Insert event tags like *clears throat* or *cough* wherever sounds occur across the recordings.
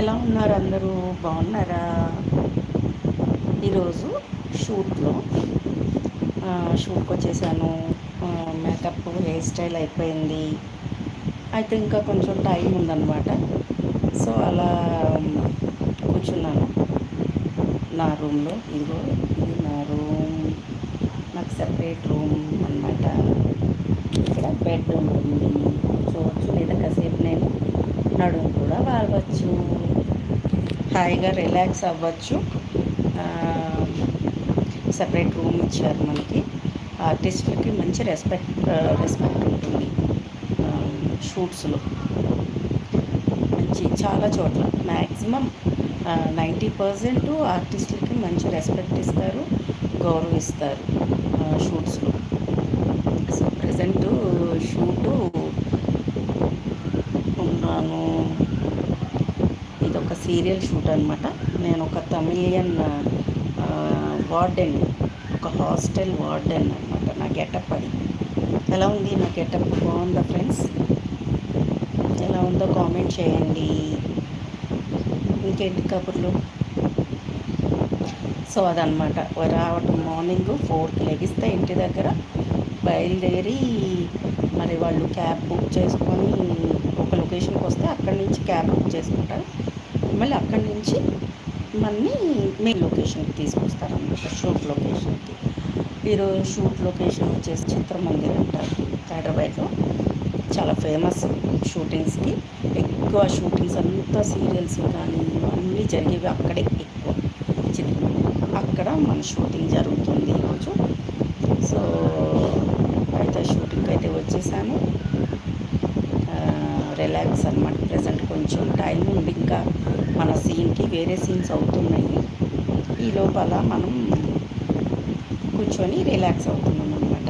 ఎలా ఉన్నారు అందరూ? బాగున్నారా? ఈరోజు షూట్లో షూట్కి వచ్చేసాను మేకప్ హెయిర్ స్టైల్ అయిపోయింది. అయితే ఇంకా కొంచెం టైం ఉందన్నమాట. సో అలా కూర్చున్నాను. నా రూమ్లో. ఇదిగో ఇది నా రూమ్. నాకు సెపరేట్ రూమ్ అనమాట ఇక్కడ బెడ్ ఉంటుంది చూడవచ్చు లేదా కాసేపు నేను నడుము కూడా వాడవచ్చు. హాయిగా రిలాక్స్ అవ్వచ్చు. సపరేట్ రూమ్ ఇచ్చారు మనకి. ఆర్టిస్టులకి మంచి రెస్పెక్ట్ రెస్పెక్ట్ ఉంటుంది. షూట్స్లో మంచి చాలా చోట్ల. మ్యాక్సిమం నైంటీ పర్సెంట్ ఆర్టిస్టులకి మంచి రెస్పెక్ట్ ఇస్తారు గౌరవిస్తారు షూట్స్లో సో ప్రజెంట్ షూటు ఉన్నాను ఇది ఒక సీరియల్ షూట్ అనమాట నేను ఒక తమిళియన్ వార్డెన్ ఒక హాస్టల్ వార్డెన్ అనమాట నా గెటప్ అది. ఎలా ఉంది నా గెటప్? బాగుందా ఫ్రెండ్స్? ఎలా ఉందో కామెంట్ చేయండి. ఇంకేంటి కబుర్లు? సో అదనమాట రావటం మార్నింగ్ ఫోర్కి లెగిస్తే ఇంటి దగ్గర బయలుదేరి మరి వాళ్ళు క్యాబ్ బుక్ చేసుకొని ఒక లొకేషన్కి వస్తే అక్కడి నుంచి క్యాబ్ బుక్ చేసుకుంటారు. మళ్ళీ అక్కడి నుంచి మళ్ళీ మెయిన్ లొకేషన్కి తీసుకొస్తారు అన్నమాట షూట్ లొకేషన్కి. ఈరోజు షూట్ లొకేషన్ వచ్చేసి చిత్రమందిర్ అంటారు హైదరాబాద్లో. చాలా ఫేమస్ షూటింగ్స్కి. ఎక్కువ షూటింగ్స్ అంతా సీరియల్స్ కానీ అన్నీ జరిగేవి అక్కడే ఎక్కువ చిత్రమందిర్. అక్కడ మన షూటింగ్ జరుగుతుంది ఈరోజు. సో అయితే షూటింగ్ అయితే వచ్చేసాను రిలాక్స్ అనమాట ప్రజెంట్ కొంచెం టైం ఉంది. ఇంకా మన సీన్కి వేరే సీన్స్ అవుతున్నాయి. ఈ లోపల మనం కూర్చొని రిలాక్స్ అవుతున్నాం అనమాట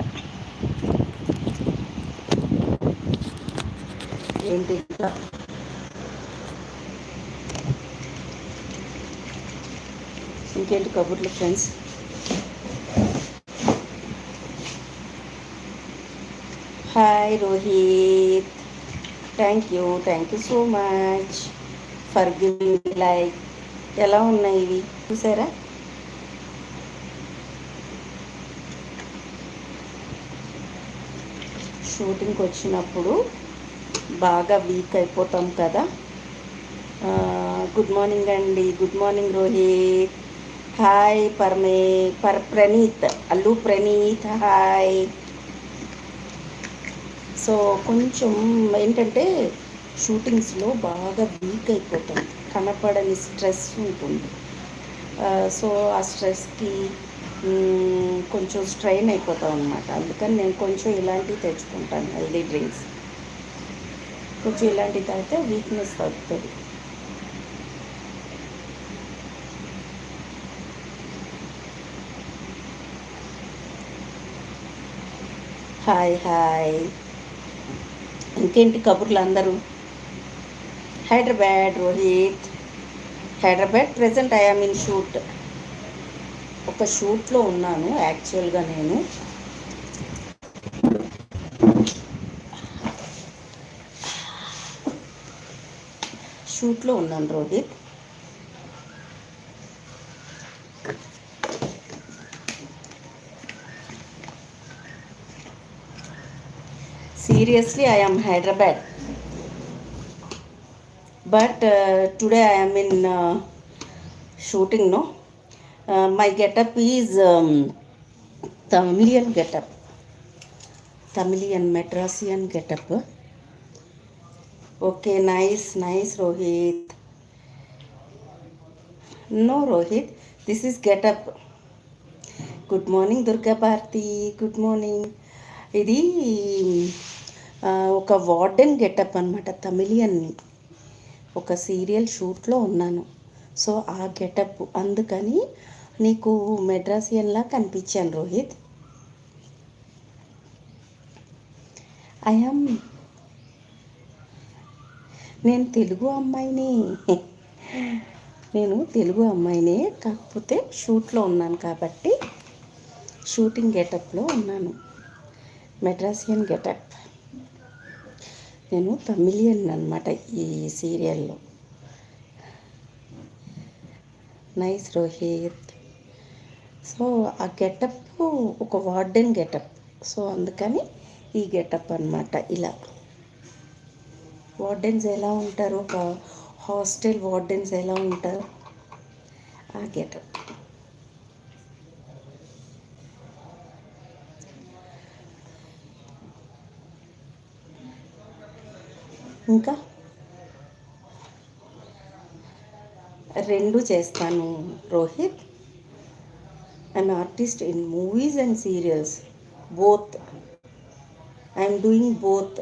ఏంటి ఇంకేంటి కబుర్లు friends hi Rohit thank you thank you so much for giving like ఎలా ఉన్నాయి ఇవి? చూసారా? షూటింగ్కి వచ్చినప్పుడు బాగా వీక్ అయిపోతాం కదా. గుడ్ మార్నింగ్ అండి. గుడ్ మార్నింగ్ రోహిత్ హాయ్ పరమే పర్ ప్రణీత్ అల్లు ప్రణీత్ హాయ్ సో కొంచెం ఏంటంటే షూటింగ్స్లో బాగా వీక్ అయిపోతాం కనపడని స్ట్రెస్ ఉంటుంది. సో ఆ స్ట్రెస్కి కొంచెం స్ట్రైన్ అయిపోతాం అనమాట అందుకని నేను కొంచెం ఇలాంటివి తెచ్చుకుంటాను హెల్దీ డ్రింక్స్. కొంచెం ఇలాంటివి తాగితే వీక్నెస్ తగ్గుతుంది. Hi hi. ఇంకేంటి కబుర్లు అందరూ Hyderabad Rohit. Hyderabad present I am in shoot ఒక షూట్లో ఉన్నాను యాక్చువల్గా నేను. షూట్లో ఉన్నాను Rohit. previously I am Hyderabad. But uh, today I am in uh, shooting no? Uh, my getup is um, Tamilian getup. Tamilian Madrasian getup. Okay nice nice Rohit. No Rohit this is getup. Good morning Durga Bharti. Good morning. ఇది ఒక warden getup అనమాట తమిళియన్ని. ఒక serial షూట్లో ఉన్నాను. So ఆ getup అందుకని నీకు మెడ్రాసియన్లా కనిపించాను Rohit. I'm నేను తెలుగు అమ్మాయిని. నేను తెలుగు అమ్మాయినే కాకపోతే షూట్లో ఉన్నాను కాబట్టి షూటింగ్ గెటప్లో ఉన్నాను. Madrasian getup. నేను తమిళియన్ అనమాట ఈ సీరియల్లో. నైస్ రోహిత్. సో ఆ గెటప్ ఒక వార్డెన్ గెటప్. సో అందుకని ఈ గెటప్ అనమాట ఇలా. వార్డెన్స్ ఎలా ఉంటారు? ఒక హాస్టల్ వార్డెన్స్ ఎలా ఉంటారు? ఆ గెటప్. ఇంకా? రెండు చేస్తాను Rohit. An artist in movies and serials. Both. I am doing both.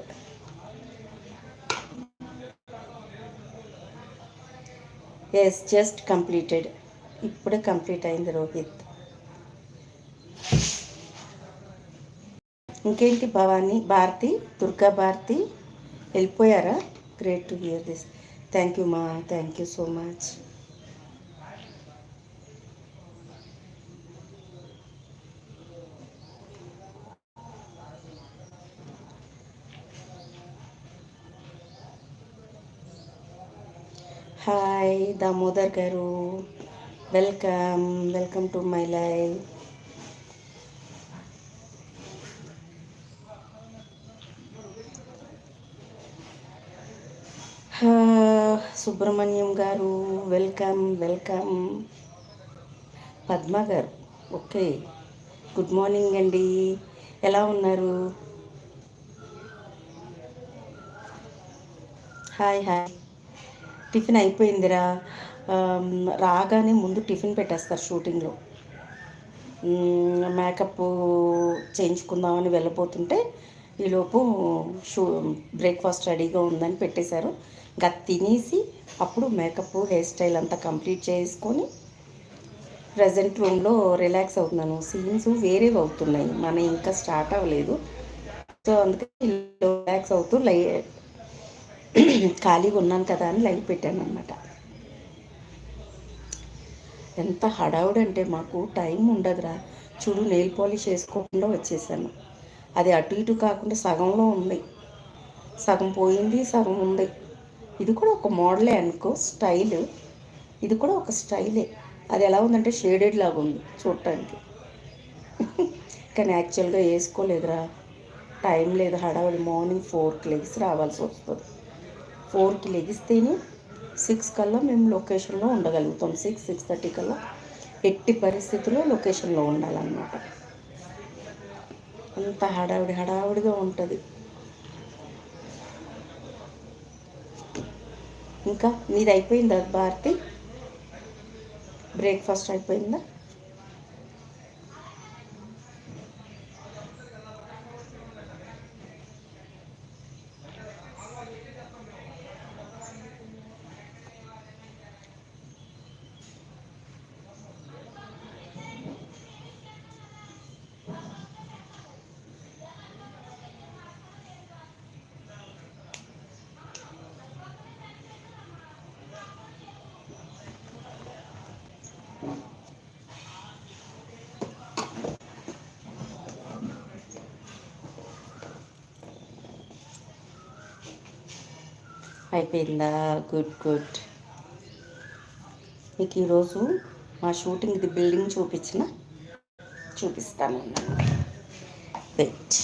Yes just completed ఇప్పుడే కంప్లీట్ అయింది రోహిత్. ఇంకేంటి భవానీ భారతి దుర్గా భారతి? వెళ్ళిపోయారా? Great to hear this thank you మా thank you so much hi Damodar గారు welcome welcome to my life Subrahmanyam గారు welcome welcome. Padma గారు okay. Good morning అండి. ఎలా ఉన్నారు? Hi hi. టిఫిన్ అయిపోయిందిరా. రాగానే ముందు టిఫిన్ పెట్టేస్తారు షూటింగ్లో. మేకప్ చేయించుకుందామని వెళ్ళబోతుంటే ఈలోపు షూ బ్రేక్ఫాస్ట్ రెడీగా ఉందని పెట్టేశారు. గది తినేసి అప్పుడు మేకప్ హెయిర్ స్టైల్ అంతా కంప్లీట్ చేసుకొని ప్రజెంట్ రూమ్లో రిలాక్స్ అవుతున్నాను. సీన్స్ వేరేవి అవుతున్నాయి. మన ఇంకా స్టార్ట్ అవ్వలేదు. సో అందుకని రిలాక్స్ అవుతూ లై *clears throat* ఖాళీగా ఉన్నాను కదా అని లైట్ పెట్టాను అనమాట ఎంత హడావుడి అంటే మాకు టైం ఉండదురా. చూడు నెయిల్ పాలిష్ వేసుకోకుండా వచ్చేసాను. అది అటు ఇటు కాకుండా సగంలో ఉంది. సగం పోయింది సగం ఉంది. ఇది కూడా ఒక మోడలే అనుకో స్టైల్. ఇది కూడా ఒక స్టైలే. అది ఎలా ఉందంటే షేడెడ్ లాగా ఉంది చూడటానికి. కానీ యాక్చువల్గా వేసుకోలేదురా. టైం లేదు హడావడి. మార్నింగ్ ఫోర్కి లెగిసి రావాల్సి వస్తుంది. ఫోర్కి లెగిస్తేనే సిక్స్ కల్లా మేము లొకేషన్లో ఉండగలుగుతాం. సిక్స్ సిక్స్ థర్టీ కల్లా ఎట్టి పరిస్థితుల్లో లొకేషన్లో ఉండాలన్నమాట. అంత హడావిడి హడావిడిగా ఉంటుంది. ఇంకా నీది అయిపోయిందా భారతి? బ్రేక్ఫాస్ట్ అయిపోయిందా? అయిపోయిందా గుడ్ గుడ్. మీకు ఈరోజు మా షూటింగ్ది బిల్డింగ్ చూపించిన? చూపిస్తాను వెయిట్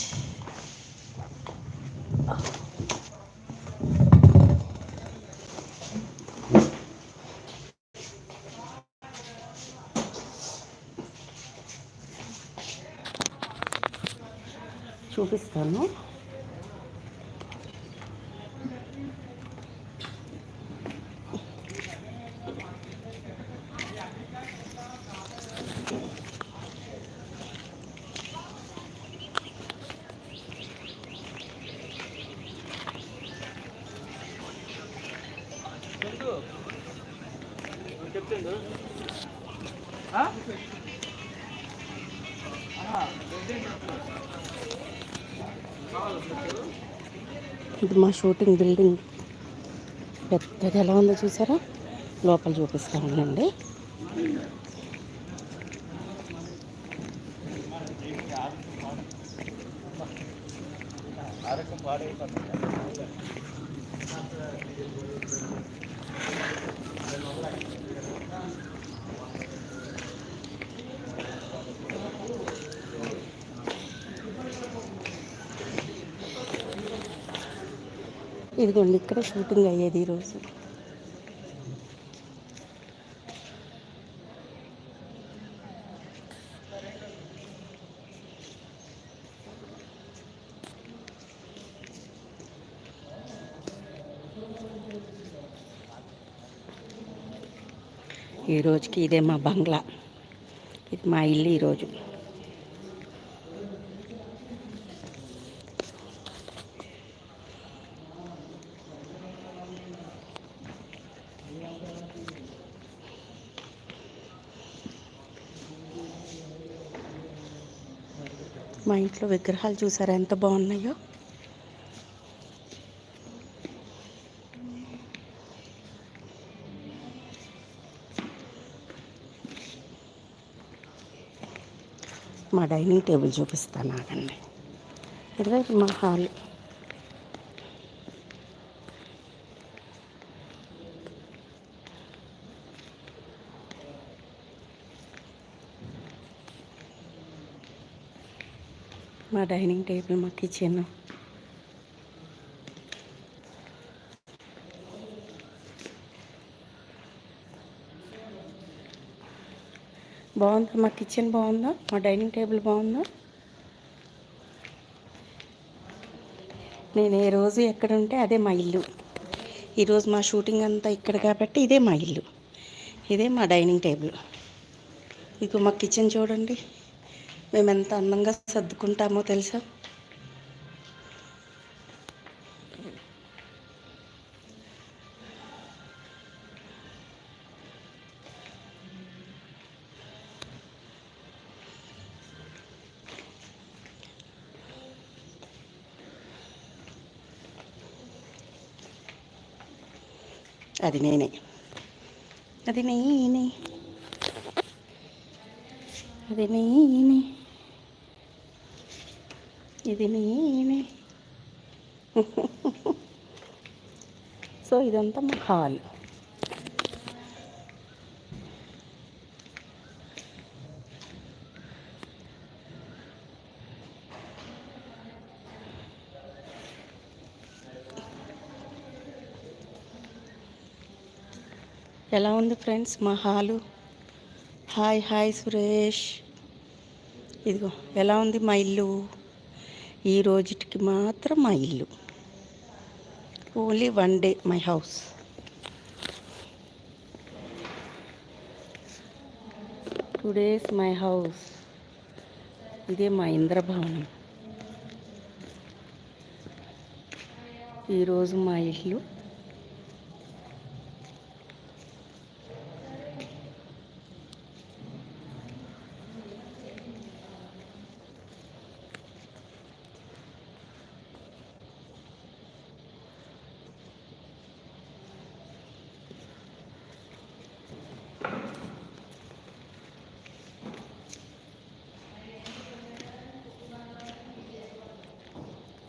చూపిస్తాను. చెప్తుండు ఇది మా షూటింగ్ బిల్డింగ్ పెద్దగా ఎలా ఉందో చూసారా? లోపల చూపిస్తా ఉండండి ఇదిగోండి ఇక్కడ షూటింగ్ అయ్యేది ఈరోజు. ఈ రోజుకి ఇదే మా బంగ్లా. ఇది మా ఇల్లు ఈరోజు. దీంట్లో విగ్రహాలు చూసారా? ఎంత బాగున్నాయో. మా డైనింగ్ టేబుల్ చూపిస్తాను ఆగండి. ఇదిగో మా హాల్. మా డైనింగ్ టేబుల్ మా కిచెన్ బాగుందా? మా కిచెన్ బాగుందా? మా డైనింగ్ టేబుల్ బాగుందా? నేను ఏ రోజు ఎక్కడ ఉంటే అదే మా ఇల్లు. ఈరోజు మా షూటింగ్ అంతా ఇక్కడ కాబట్టి ఇదే మా ఇల్లు. ఇదే మా డైనింగ్ టేబుల్. ఇక మా కిచెన్ చూడండి. మేము ఎంత అందంగా సర్దుకుంటామో తెలుసా? అది నేనే. అది నేనే. అది నేనే. ఇది నేనే. సో ఇదంతా మా హాల్. ఎలా ఉంది ఫ్రెండ్స్ మా హాలు? Hi hi Suresh. ఇదిగో ఎలా ఉంది మా ఇల్లు? ఈ రోజుకి మాత్రం మా ఇల్లు. Only one day my house today's my house ఇదే మా ఇంద్రభవనం. ఈరోజు మా ఇల్లు.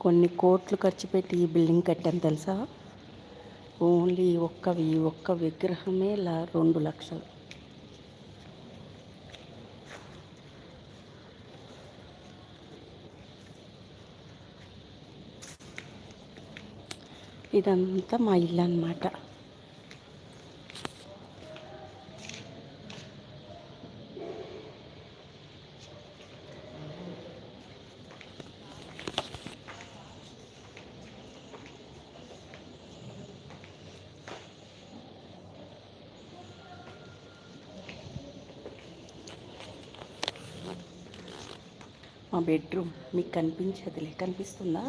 కొన్ని కోట్లు ఖర్చు పెట్టి ఈ బిల్డింగ్ కట్టాను తెలుసా? ఓన్లీ ఒక్క ఈ ఒక్క విగ్రహమే లా రెండు లక్షలు. ఇదంతా మా ఇల్లు అన్నమాట. బెడ్రూమ్. మీకు కనిపించదులే. కనిపిస్తుందా?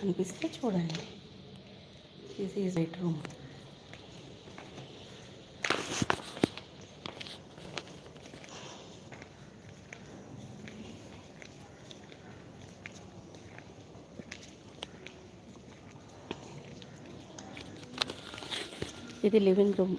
కనిపిస్తే చూడండి. దిస్ ఈజ్ బెడ్రూమ్ ఇది లివింగ్ రూమ్.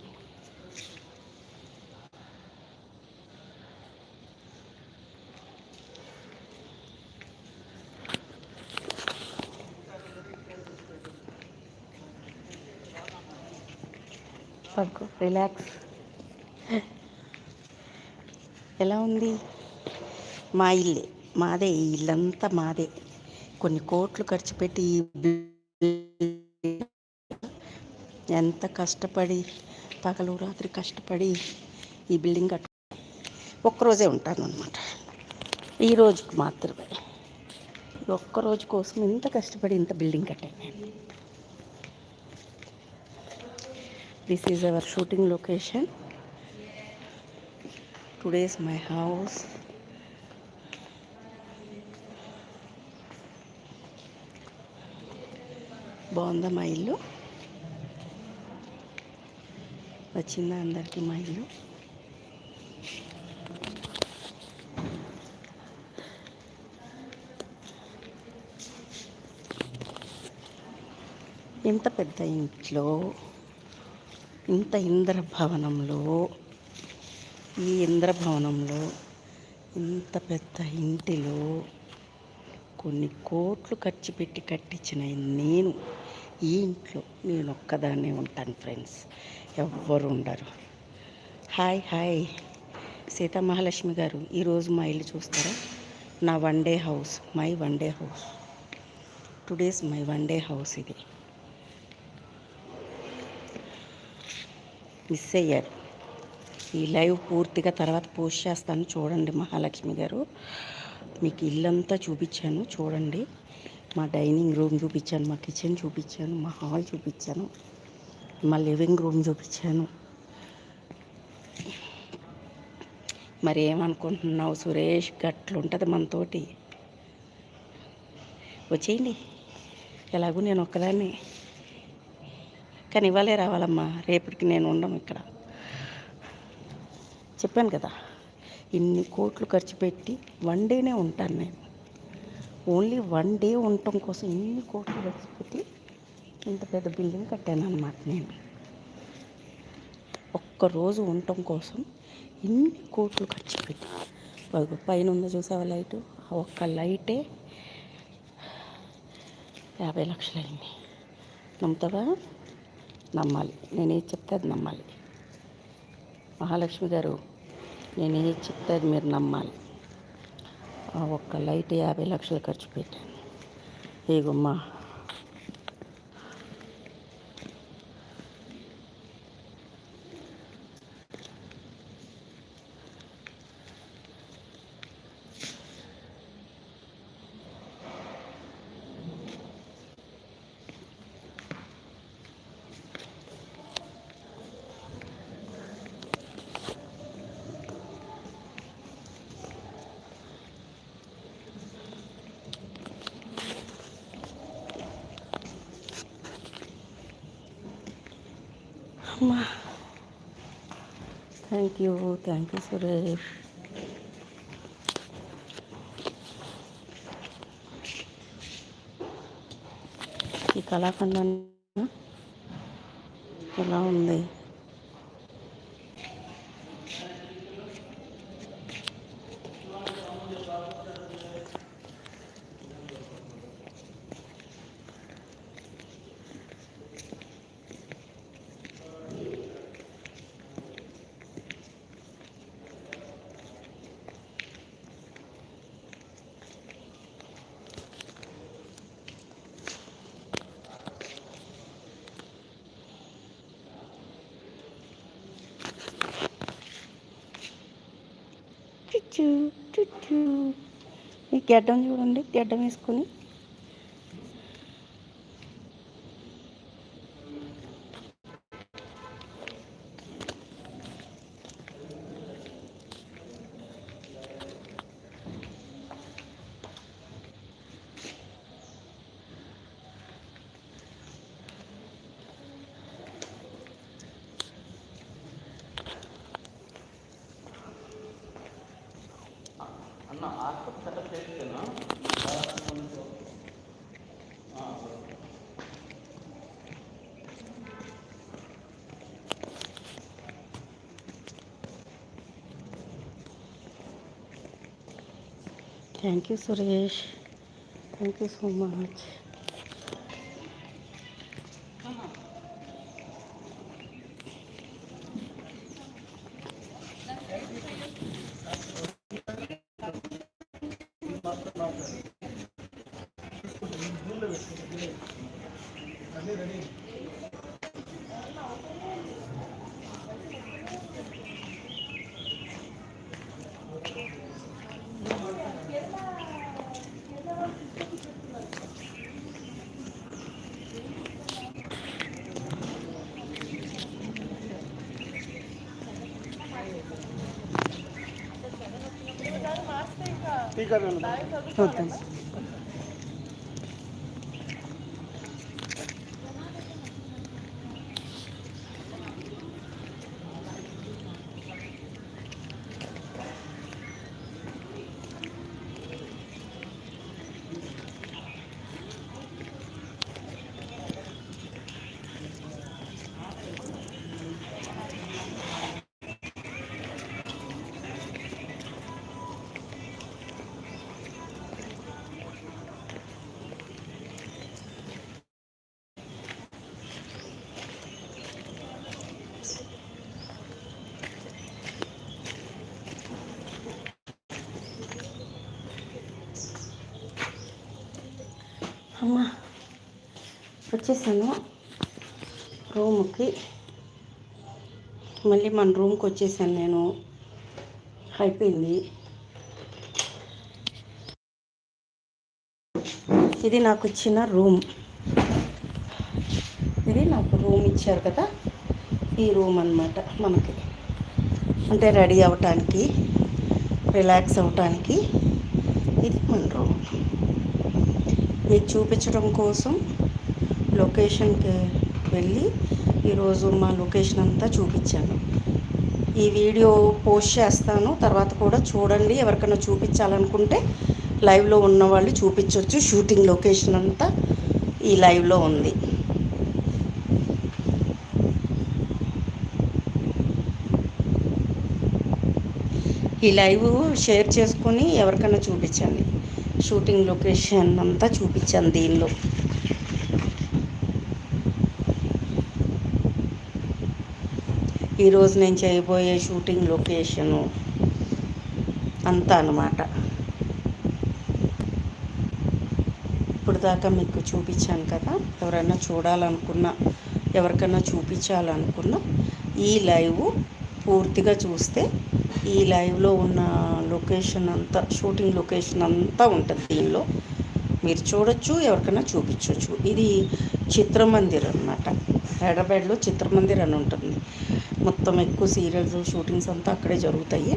రిలాక్స్. ఎలా ఉంది? మా ఇల్లే మాదే ఈ ఇల్లంతా మాదే. కొన్ని కోట్లు ఖర్చు పెట్టి ఈ ఎంత కష్టపడి పగలు రాత్రి కష్టపడి ఈ బిల్డింగ్ కట్టు ఒక్కరోజే ఉంటాను అనమాట ఈ రోజుకి మాత్రమే. ఒక్కరోజు కోసం ఇంత కష్టపడి ఇంత బిల్డింగ్ కట్టాను. This is our shooting location today's my house బాగుందా మా ఇల్లు? వచ్చిందా అందరికీ మా ఇల్లు? ఎంత పెద్ద ఇంట్లో? ఇంత ఇంద్రభవనంలో ఈ ఇంద్రభవనంలో ఇంత పెద్ద ఇంటిలో కొన్ని కోట్లు ఖర్చు పెట్టి కట్టించిన నేను ఈ ఇంట్లో నేను ఒక్కదాన్నే ఉంటాను ఫ్రెండ్స్ ఎవ్వరు ఉండరు. Hi hi. సీతామహాలక్ష్మి గారు ఈరోజు మా ఇల్లు చూస్తారా? నా one day house my one day house. Today's my one day house ఇది. మిస్ అయ్యారు. ఈ లైవ్ పూర్తిగా తర్వాత పోస్ట్ చేస్తాను. చూడండి మహాలక్ష్మి గారు. మీకు ఇల్లంతా చూపించాను. చూడండి. మా డైనింగ్ రూమ్ చూపించాను. మా కిచెన్ చూపించాను. మా హాల్ చూపించాను. మా లివింగ్ రూమ్ చూపించాను. మరి ఏమనుకుంటున్నావు సురేష్? గట్లుంటుంది మనతోటి. వచ్చేయండి. ఎలాగూ నేను ఒక్కదాన్ని. కానీ ఇవ్వాలే రావాలమ్మా. రేపటికి నేను ఉండము ఇక్కడ. చెప్పాను కదా ఇన్ని కోట్లు ఖర్చు పెట్టి వన్ డేనే ఉంటాను నేను. ఓన్లీ వన్ డే ఉండటం కోసం ఇన్ని కోట్లు ఖర్చు పెట్టి ఇంత పెద్ద బిల్డింగ్ కట్టాను అనమాట నేను. ఒక్కరోజు ఉండటం కోసం ఇన్ని కోట్లు ఖర్చు పెట్టి. పైన ఉందో చూసావా లైటు? ఆ ఒక్క లైటే యాభై లక్షలు అయింది. నమ్ముతావా? నమ్మాలి. నేనేది చెప్తే అది నమ్మాలి. మహాలక్ష్మి గారు నేను ఏది చెప్తే అది మీరు నమ్మాలి. ఆ ఒక్క లైట్ యాభై లక్షలు ఖర్చు పెట్టాను. ఇగమ్మా అమ్మా. Thank you thank you Suresh ఈ కళాఖండం ఎలా ఉంది? ఈ గడ్డం చూడండి గడ్డం వేసుకొని thank you Suresh thank you so much okay అమ్మా. వచ్చేసాను. రూమ్కి. మళ్ళీ మన రూమ్కి వచ్చేసాను నేను. అయిపోయింది. ఇది నాకు ఇచ్చిన రూమ్. ఇది నాకు రూమ్ ఇచ్చారు కదా? ఈ రూమ్ అన్నమాట మనకి. అంటే రెడీ అవ్వటానికి రిలాక్స్ అవ్వటానికి ఇది మన రూమ్. మీకు చూపించడం కోసం లొకేషన్కి వెళ్ళి ఈరోజు మా లొకేషన్ అంతా చూపించాను. ఈ వీడియో పోస్ట్ చేస్తాను తర్వాత కూడా చూడండి. ఎవరికైనా చూపించాలనుకుంటే లైవ్లో ఉన్న వాళ్ళు చూపించవచ్చు షూటింగ్ లొకేషన్ అంతా ఈ లైవ్లో ఉంది. ఈ లైవ్ షేర్ చేసుకొని ఎవరికైనా చూపించండి. షూటింగ్ లొకేషన్ అంతా చూపించాను దీనిలో. ఈరోజు నేను చేయబోయే షూటింగ్ లొకేషను అంతా అన్నమాట. ఇప్పుడు దాకా మీకు చూపించాను కదా ఎవరైనా చూడాలనుకున్నా ఎవరికైనా చూపించాలనుకున్నా ఈ లైవ్ పూర్తిగా చూస్తే ఈ లైవ్లో ఉన్న లొకేషన్ అంతా షూటింగ్ లొకేషన్ అంతా ఉంటుంది దీనిలో. మీరు చూడొచ్చు ఎవరికైనా చూపించవచ్చు ఇది చిత్రమందిర్ అనమాట హైదరాబాద్లో చిత్రమందిర్ అని ఉంటుంది. మొత్తం ఎక్కువ సీరియల్స్ షూటింగ్స్ అంతా అక్కడే జరుగుతాయి.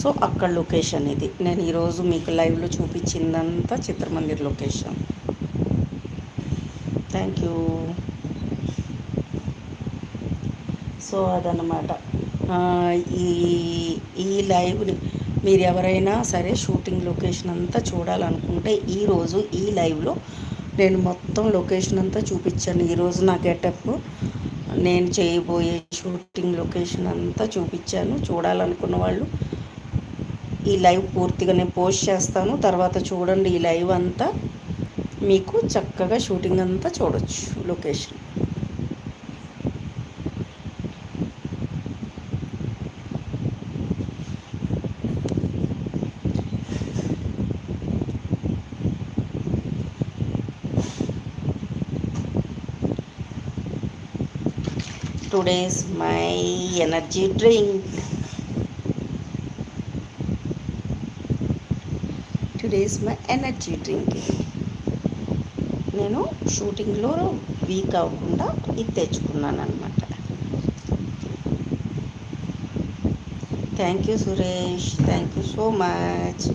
సో అక్కడ లొకేషన్ ఇది. నేను ఈరోజు మీకు లైవ్లో చూపించిందంతా Chitramandir location. Thank you. So అదనమాట ఈ ఈ లైవ్ని మీరు ఎవరైనా సరే షూటింగ్ లొకేషన్ అంతా చూడాలనుకుంటే ఈరోజు ఈ లైవ్లో నేను మొత్తం లొకేషన్ అంతా చూపించాను. ఈరోజు నా గెటప్ నేను చేయబోయే షూటింగ్ లొకేషన్ అంతా చూపించాను. చూడాలనుకున్న వాళ్ళు ఈ లైవ్ పూర్తిగా నేను పోస్ట్ చేస్తాను. తర్వాత చూడండి ఈ లైవ్ అంతా. మీకు చక్కగా షూటింగ్ అంతా చూడొచ్చు location. Today's my energy drink today's my energy drink నేను షూటింగ్లో వీక్ అవ్వకుండా ఇది తెచ్చుకున్నాను అనమాట thank you Suresh thank you so much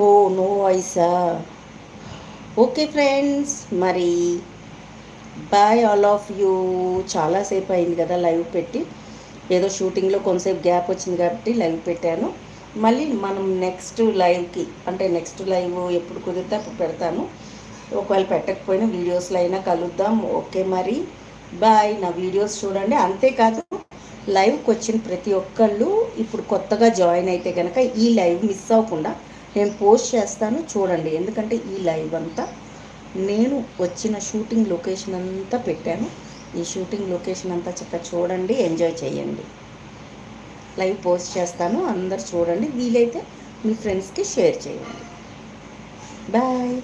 oh no వాయిసా? Okay friends మరి బాయ్ ఆల్ ఆఫ్ యూ. చాలాసేపు అయింది కదా లైవ్ పెట్టి. ఏదో షూటింగ్లో కొంతసేపు గ్యాప్ వచ్చింది కాబట్టి లైవ్ పెట్టాను. మళ్ళీ మనం నెక్స్ట్ లైవ్కి అంటే నెక్స్ట్ లైవ్ ఎప్పుడు కుదిరితే అప్పుడు పెడతాను. ఒకవేళ పెట్టకపోయినా వీడియోస్లో అయినా కలుద్దాం. ఓకే మరి. బాయ్. నా వీడియోస్ చూడండి. అంతేకాదు లైవ్కి వచ్చిన ప్రతి ఒక్కళ్ళు ఇప్పుడు కొత్తగా జాయిన్ అయితే కనుక ఈ లైవ్ మిస్ అవ్వకుండా నేను పోస్ట్ చేస్తాను చూడండి. ఎందుకంటే ఈ లైవ్ అంతా నేను వచ్చిన షూటింగ్ లొకేషన్ అంతా పెట్టాను. ఈ షూటింగ్ లొకేషన్ అంతా చక్కగా చూడండి ఎంజాయ్ చేయండి. లైవ్ పోస్ట్ చేస్తాను అందరు చూడండి. వీలైతే మీ ఫ్రెండ్స్కి షేర్ చేయండి. బాయ్.